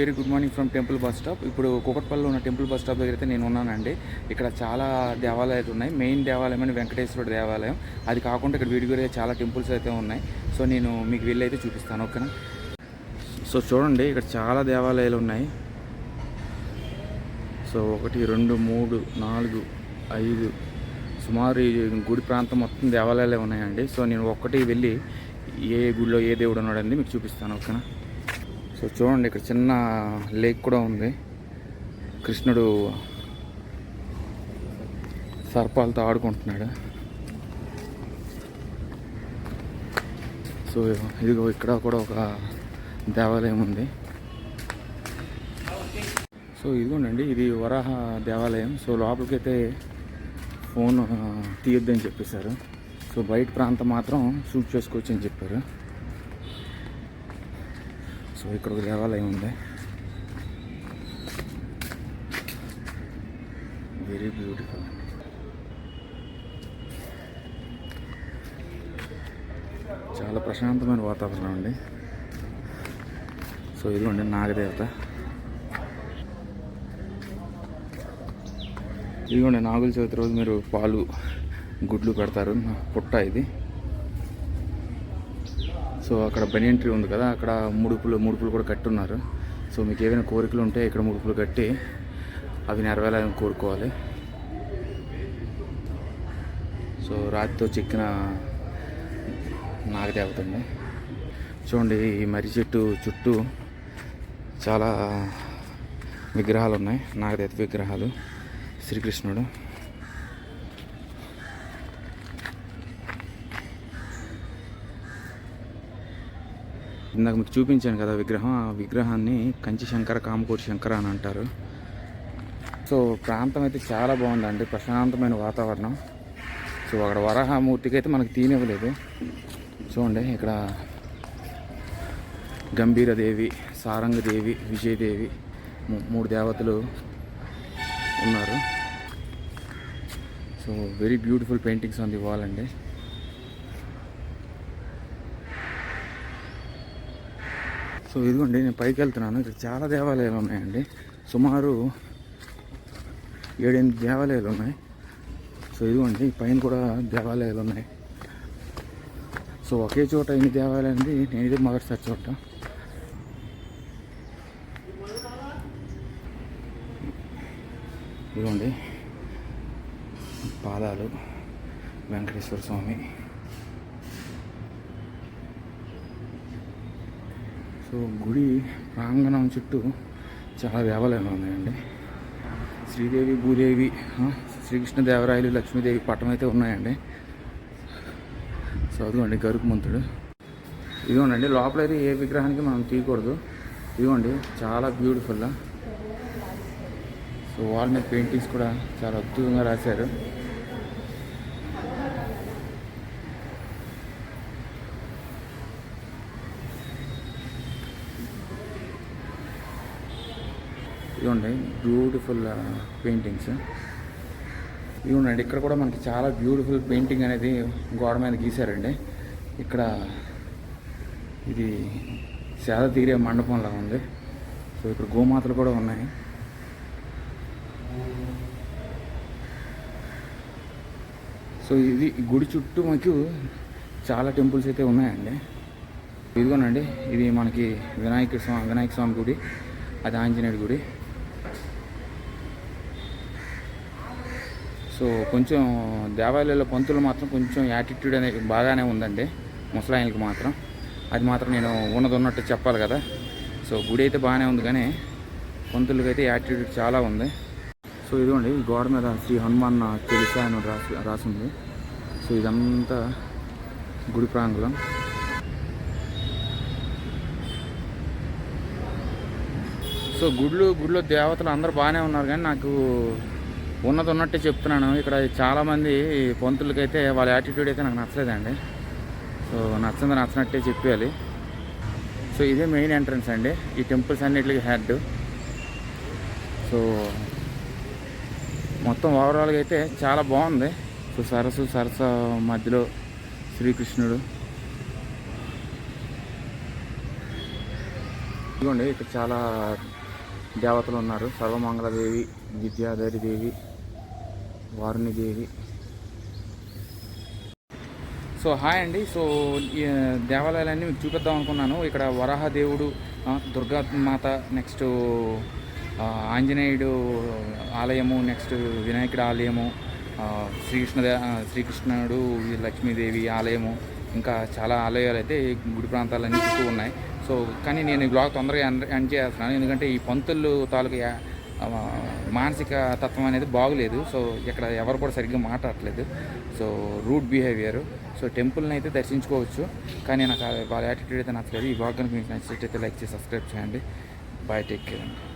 Very good morning from temple bus stop. ఇప్పుడు కుకట్పల్లిలో ఉన్న టెంపుల్ బస్ స్టాప్ దగ్గర అయితే నేను ఉన్నానండి. ఇక్కడ చాలా దేవాలయాలు ఉన్నాయి. మెయిన్ దేవాలయం అని వెంకటేశ్వరుడు దేవాలయం. అది కాకుండా ఇక్కడ విడిగురే చాలా టెంపుల్స్ అయితే ఉన్నాయి. సో నేను మీకు వెళ్ళి అయితే చూపిస్తాను ఓకేనా? సో చూడండి ఇక్కడ చాలా దేవాలయాలు ఉన్నాయి. సో ఒకటి రెండు మూడు నాలుగు ఐదు సుమారు ఈ గుడి ప్రాంతం మొత్తం దేవాలయాలే ఉన్నాయండి. సో నేను ఒక్కటి వెళ్ళి ఏ గుడిలో ఏ దేవుడు ఉన్నాడని మీకు చూపిస్తాను ఓకేనా? సో చూడండి ఇక్కడ చిన్న లేక్ కూడా ఉంది. కృష్ణుడు సర్పాలతో ఆడుకుంటున్నాడు. సో ఇదిగో ఇక్కడ కూడా ఒక దేవాలయం ఉంది. సో ఇదిగోండి ఇది వరాహ దేవాలయం. సో లోపలికైతే ఫోన్ తీయొద్దని చెప్పేశారు. సో బయట ప్రాంతం మాత్రం షూట్ చేసుకోవచ్చు అని చెప్పారు. సో ఇక్కడ ఒక దేవాలయం ఉంది. వెరీ బ్యూటిఫుల్ చాలా ప్రశాంతమైన వాతావరణం అండి. సో ఇదిగోండి నాగదేవత. ఇదిగోండి నాగుల చవితి రోజు మీరు పాలు గుడ్లు పెడతారు. పుట్ట ఇది. సో అక్కడ బనియన్ ట్రీ ఉంది కదా అక్కడ ముడుపులు ముడుపులు కూడా కట్టున్నారు. సో మీకు ఏమైనా కోరికలు ఉంటే ఇక్కడ ముడుపులు కట్టి అవి నెరవేరాలని కోరుకోవాలి. సో రాతితో చెక్కిన నాగదేవత చూడండి ఈ మర్రి చెట్టు చుట్టూ చాలా విగ్రహాలు ఉన్నాయి. నాగదేవత విగ్రహాలు శ్రీకృష్ణుడు. ఇందాక మీకు చూపించాను కదా విగ్రహం ఆ విగ్రహాన్ని కంచి శంకర కామకోటి శంకర అని అంటారు. సో ప్రాంతం అయితే చాలా బాగుందండి ప్రశాంతమైన వాతావరణం. సో అక్కడ వరాహమూర్తికి అయితే మనకు తీనివ్వలేదు. చూడండి ఇక్కడ గంభీరదేవి సారంగదేవి విజయదేవి మూ- మూడు దేవతలు ఉన్నారు. So very beautiful paintings on the wall అండి. సో ఇదిగోండి నేను పైకి వెళ్తున్నాను. ఇక్కడ చాలా దేవాలయాలు ఉన్నాయండి. సుమారు ఏడెనిమిది దేవాలయాలు ఉన్నాయి. సో ఇదిగోండి పైన కూడా దేవాలయాలు ఉన్నాయి. సో ఒకే చోట ఎన్ని దేవాలయాలు అండి నేను ఇది మొదటిసారి చూడటం. ఇదిగోండి పాదాలు వెంకటేశ్వర స్వామి. సో గుడి ప్రాంగణం చుట్టూ చాలా దేవాలయాలు ఉన్నాయండి. శ్రీదేవి భూదేవి శ్రీకృష్ణదేవరాయలు లక్ష్మీదేవి పట్టం అయితే ఉన్నాయండి. సో అదిగోండి గరుకుమంతుడు ఇదిగోండి లోపలైతే ఏ విగ్రహానికి మనం తీయకూడదు. ఇదిగోండి చాలా బ్యూటిఫుల్ సో వాల్ మీద పెయింటింగ్స్ కూడా చాలా అద్భుతంగా రాశారు. ఇదిగోండి బ్యూటిఫుల్ పెయింటింగ్స్ ఇదిగోండి ఇక్కడ కూడా మనకి చాలా బ్యూటిఫుల్ పెయింటింగ్ అనేది గోడ మీద గీశారండి. ఇక్కడ ఇది సేద తీరే మండపంలా ఉంది. సో ఇక్కడ గోమాతలు కూడా ఉన్నాయి. సో ఇది గుడి చుట్టూ మనకు చాలా టెంపుల్స్ అయితే ఉన్నాయండి. ఇదిగోనండి. ఇది మనకి వినాయక స్వామి వినాయక స్వామి గుడి అది ఆంజనేయుడి గుడి. సో కొంచెం దేవాలయాల పంతులు మాత్రం కొంచెం యాటిట్యూడ్ అనేది బాగానే ఉందండి ముసలాయనకి మాత్రం. అది మాత్రం నేను ఉన్నది ఉన్నట్టు చెప్పాలి కదా. సో గుడి అయితే బాగానే ఉంది కానీ పంతులకి అయితే యాటిట్యూడ్ చాలా ఉంది. సో ఇదిగోండి గోడ మీద శ్రీ హనుమాన్ తెలుసా అని రాసి రాసింది. సో ఇదంతా గుడి ప్రాంగణం. సో గుళ్ళు గుడిలో దేవతలు అందరూ బాగానే ఉన్నారు కానీ నాకు ఉన్నది ఉన్నట్టే చెప్తున్నాను. ఇక్కడ చాలామంది పంతులకైతే వాళ్ళ యాటిట్యూడ్ అయితే నాకు నచ్చలేదండి. సో నచ్చంది నచ్చినట్టే చెప్పాలి సో ఇదే మెయిన్ ఎంట్రన్స్ అండి. ఈ టెంపుల్స్ అన్నిటికి హెడ్ సో మొత్తం ఓవరాల్గా అయితే చాలా బాగుంది. సో సరస్సు సరస్సు మధ్యలో శ్రీకృష్ణుడు. ఇదిగోండి ఇక్కడ చాలా దేవతలు ఉన్నారు. సర్వమంగళదేవి విద్యాధరి దేవి. వారునిదేవి సో హాయ్ అండి. సో ఈ దేవాలయాలన్నీ మీకు చూపిద్దాం అనుకున్నాను. ఇక్కడ వరాహ దేవుడు దుర్గా మాత నెక్స్ట్ ఆంజనేయుడు ఆలయము నెక్స్ట్ వినాయకుడు ఆలయము శ్రీకృష్ణదే శ్రీకృష్ణ శ్రీకృష్ణుడు లక్ష్మీదేవి ఆలయము ఇంకా చాలా ఆలయాలు అయితే గుడి ప్రాంతాలన్నీ చుట్టూ ఉన్నాయి. సో కానీ నేను ఈ బ్లాగ్ తొందరగా ఎండ్ ఎండ్ చేస్తున్నాను. ఎందుకంటే ఈ పంతులు తాలూకు యా- మానసిక తత్వం అనేది బాగులేదు. సో ఇక్కడ ఎవరు కూడా సరిగ్గా మాట్లాడట్లేదు. So root behaviour. సో టెంపుల్ని అయితే దర్శించుకోవచ్చు. కానీ నాకు వాళ్ళ యాటిట్యూడ్ అయితే నచ్చలేదు. ఈ బ్లాగ్ కనుక మీకు నచ్చినట్టయితే లైక్ చేసి సబ్స్క్రైబ్ చేయండి. బాయ్ టేక్ కేర్ అండి.